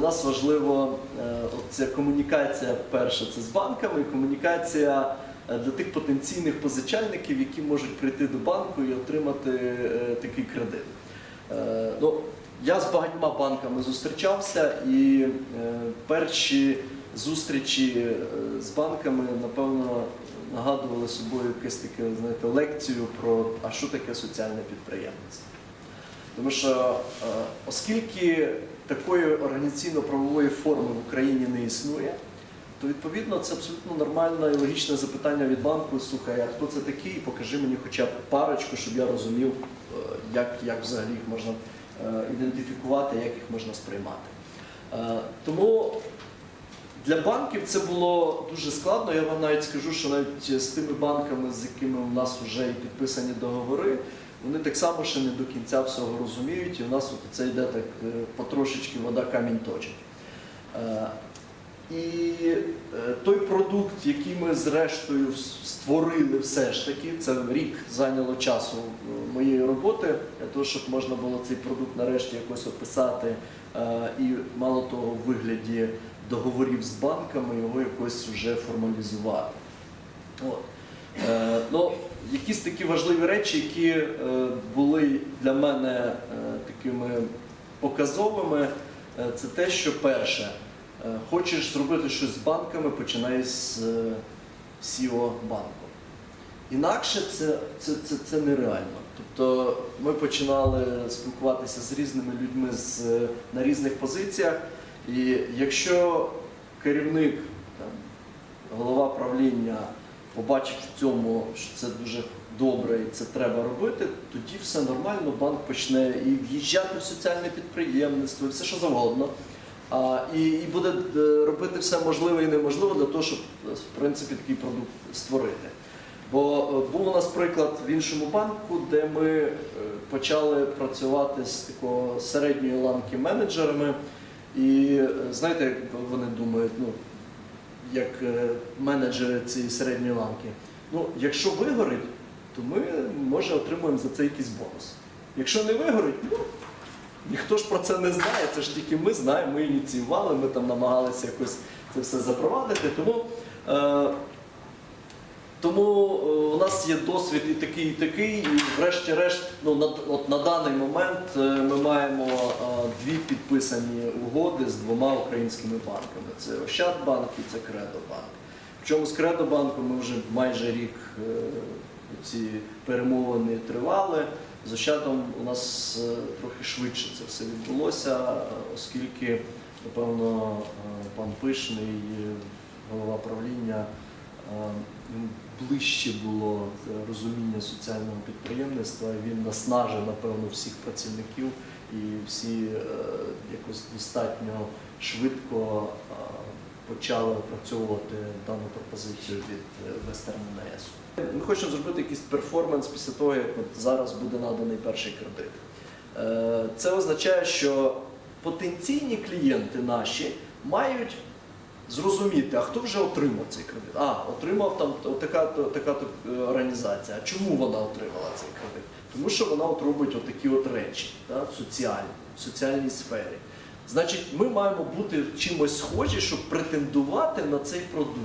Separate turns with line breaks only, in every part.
для нас важливо е, ця комунікація перша це з банками, комунікація е, для тих потенційних позичальників, які можуть прийти до банку і отримати е, такий кредит. Ну, я з багатьма банками зустрічався, і перші зустрічі з банками, напевно, нагадували собою якусь таке, знаєте, лекцію про а що таке соціальне підприємництво. Тому що оскільки такої організаційно-правової форми в Україні не існує, то відповідно це абсолютно нормальне і логічне запитання від банку. Слухай, а хто це такий? Покажи мені хоча б парочку, щоб я розумів, е, як, як взагалі їх можна е, ідентифікувати, як їх можна сприймати. Е, Тому для банків це було дуже складно. Я вам навіть скажу, що навіть з тими банками, з якими у нас вже і підписані договори, вони так само ще не до кінця всього розуміють, і у нас це йде так е, потрошечки вода камінь точить. Е, І е, той продукт, який ми зрештою створили все ж таки, це рік зайняло часу моєї роботи, для того, щоб можна було цей продукт нарешті якось описати і мало того, в вигляді договорів з банками його якось вже формалізувати. От. Е, ну, якісь такі важливі речі, які е, були для мене е, такими показовими, це те, що перше, хочеш зробити щось з банками, починай з е, CEO банку. Інакше це, це, це, це нереально. Тобто ми починали спілкуватися з різними людьми з, на різних позиціях, і якщо керівник, там, голова правління побачить в цьому, що це дуже добре і це треба робити, тоді все нормально, банк почне і в'їжджати в соціальне підприємництво, і все що завгодно. А, і, і буде е, робити все можливе і неможливе для того, щоб е, в принципі такий продукт створити. Бо е, був у нас приклад в іншому банку, де ми почали працювати з такого середньої ланки менеджерами. І знаєте, як вони думають, ну як е, менеджери цієї середньої ланки. Ну, якщо вигорить, то ми може отримуємо за це якийсь бонус. Якщо не вигорить, ну ніхто ж про це не знає. Це ж тільки ми знаємо, ми ініціювали, ми там намагалися якось це все запровадити. Тому, е, тому е, у нас є досвід і такий, і такий, і врешті-решт, ну, на, от на даний момент е, ми маємо е, дві підписані угоди з двома українськими банками. Це Ощадбанк і це Кредобанк. Причому з Кредобанком ми вже майже рік ці перемовини тривали. З Ощадом у нас трохи швидше це все відбулося, оскільки, напевно, пан Пишний, голова правління, ближче було розуміння соціального підприємництва. Він наснажив, напевно, всіх працівників і всі е, якось достатньо швидко е, почали опрацьовувати дану пропозицію від е, Western НС. Ми хочемо зробити якийсь перформанс після того, як от зараз буде наданий перший кредит. Е, Це означає, що потенційні клієнти наші мають зрозуміти, а хто вже отримав цей кредит. А, отримав там така, така організація. А чому вона отримала цей кредит? Тому що вона от робить отакі от речі, да, соціальні, в соціальній сфері. Значить, ми маємо бути чимось схожі, щоб претендувати на цей продукт.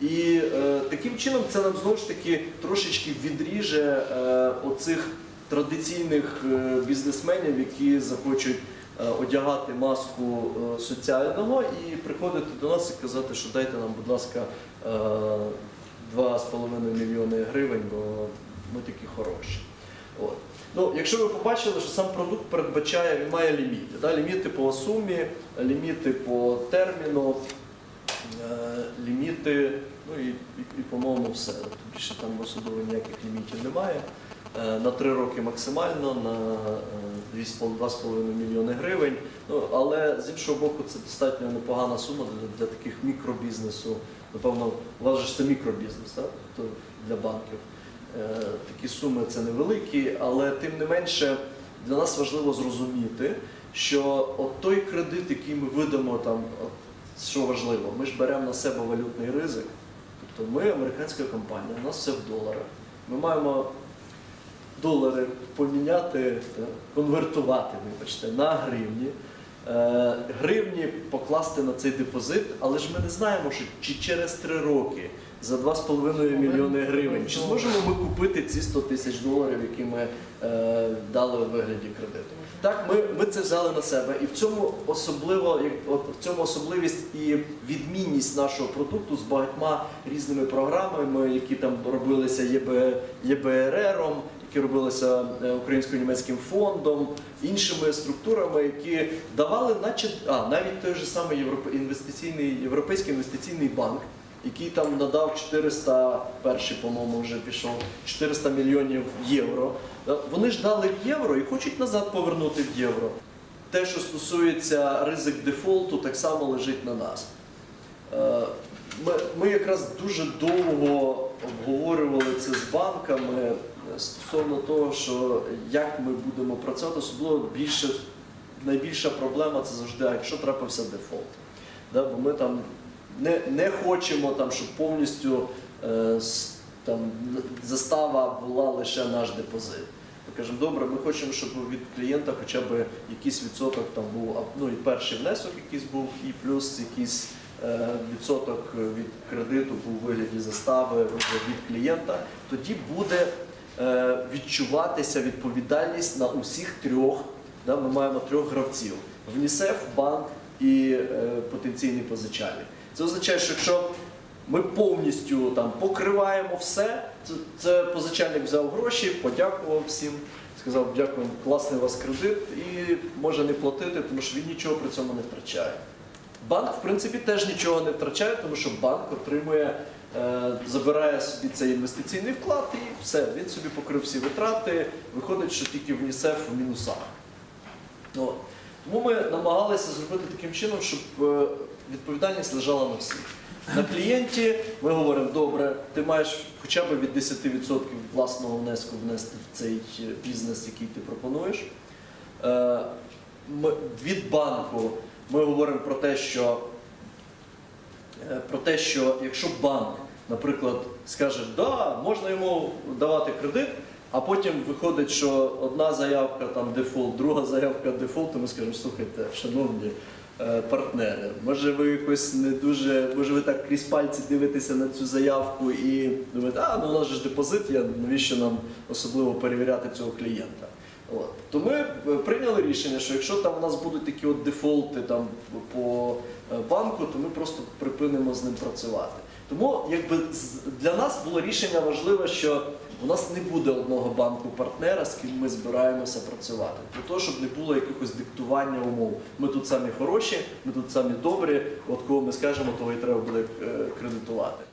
І е, таким чином це нам знову ж таки трошечки відріже е, оцих традиційних е, бізнесменів, які захочуть е, одягати маску е, соціального і приходити до нас і казати, що дайте нам, будь ласка, е, 2,5 мільйони гривень, бо ми такі хороші. От. Ну, якщо ви побачили, що сам продукт передбачає, він має ліміти. Да? Ліміти по сумі, ліміти по терміну, е, ліміти, ну і, і, по-моєму, все. Більше там особливо ніяких лімітів немає. Е, На три роки максимально, на е, 2,5 мільйони гривень. Ну, але з іншого боку, це достатньо непогана сума для, для таких мікробізнесу. Напевно, же це мікробізнес, так? Тобто для банків. Е, Такі суми це невеликі, але тим не менше для нас важливо зрозуміти, що от той кредит, який ми видамо там, от, що важливо, ми ж беремо на себе валютний ризик. Тобто ми американська компанія, у нас все в доларах. Ми маємо долари поміняти, конвертувати, вибачте, на гривні. е, гривні покласти на цей депозит, але ж ми не знаємо, що чи через три роки за 2,5 мільйони гривень, чи зможемо ми купити ці 100 тисяч доларів, які ми е, дали у вигляді кредиту. Так, ми, ми це взяли на себе, і в цьому особливо в цьому особливість і відмінність нашого продукту з багатьма різними програмами, які там робилися ЄБ, ЄБРРом, які робилися е, Українсько-німецьким фондом, іншими структурами, які давали, наче а навіть той же самий європе, інвестиційний європейський інвестиційний банк. Який там надав 400, перший, по-моєму, вже пішов 400 мільйонів євро. Вони ж дали євро і хочуть назад повернути в євро. Те, що стосується ризик дефолту, так само лежить на нас. Е, Ми, ми якраз дуже довго обговорювали це з банками стосовно того, що як ми будемо працювати, особливо більше, найбільша проблема це завжди, якщо трапився дефолт. Да, бо ми там не, не хочемо, там, щоб повністю е, там, застава була лише наш депозит. Ми кажемо, добре, ми хочемо, щоб від клієнта хоча б якийсь відсоток там був, ну і перший внесок якийсь був, і плюс якийсь е, відсоток від кредиту був у вигляді застави від клієнта. Тоді буде е, відчуватися відповідальність на усіх трьох. Да, ми маємо трьох гравців: ВНІСЕФ, банк і е, потенційний позичальник. Це означає, що якщо ми повністю там покриваємо все, це, це позичальник взяв гроші, подякував всім, сказав, дякую, класний у вас кредит, і може не платити, тому що він нічого при цьому не втрачає. Банк, в принципі, теж нічого не втрачає, тому що банк отримує, е, забирає собі цей інвестиційний вклад і все, він собі покрив всі витрати. Виходить, що тільки в в мінусах. От. Тому ми намагалися зробити таким чином, щоб е, відповідальність лежала на всіх. На клієнті ми говоримо, добре, ти маєш хоча б від 10% власного внеску внести в цей е, бізнес, який ти пропонуєш. Е, Від банку ми говоримо про те, що е, про те, що якщо банк, наприклад, скаже, да, можна йому давати кредит, а потім виходить, що одна заявка там дефолт, друга заявка дефолт, то ми скажемо, слухайте, шановні е, партнери, може ви якось не дуже, може ви так крізь пальці дивитеся на цю заявку і думаєте, а ну у нас же ж депозит, є, навіщо нам особливо перевіряти цього клієнта. От. То ми е, прийняли рішення, що якщо там у нас будуть такі от дефолти там по е, банку, то ми просто припинимо з ним працювати. Тому якби для нас було рішення важливе, що у нас не буде одного банку-партнера, з ким ми збираємося працювати. Для того, щоб не було якихось диктування умов. Ми тут самі хороші, ми тут самі добрі, от кого ми скажемо, того і треба буде е, кредитувати.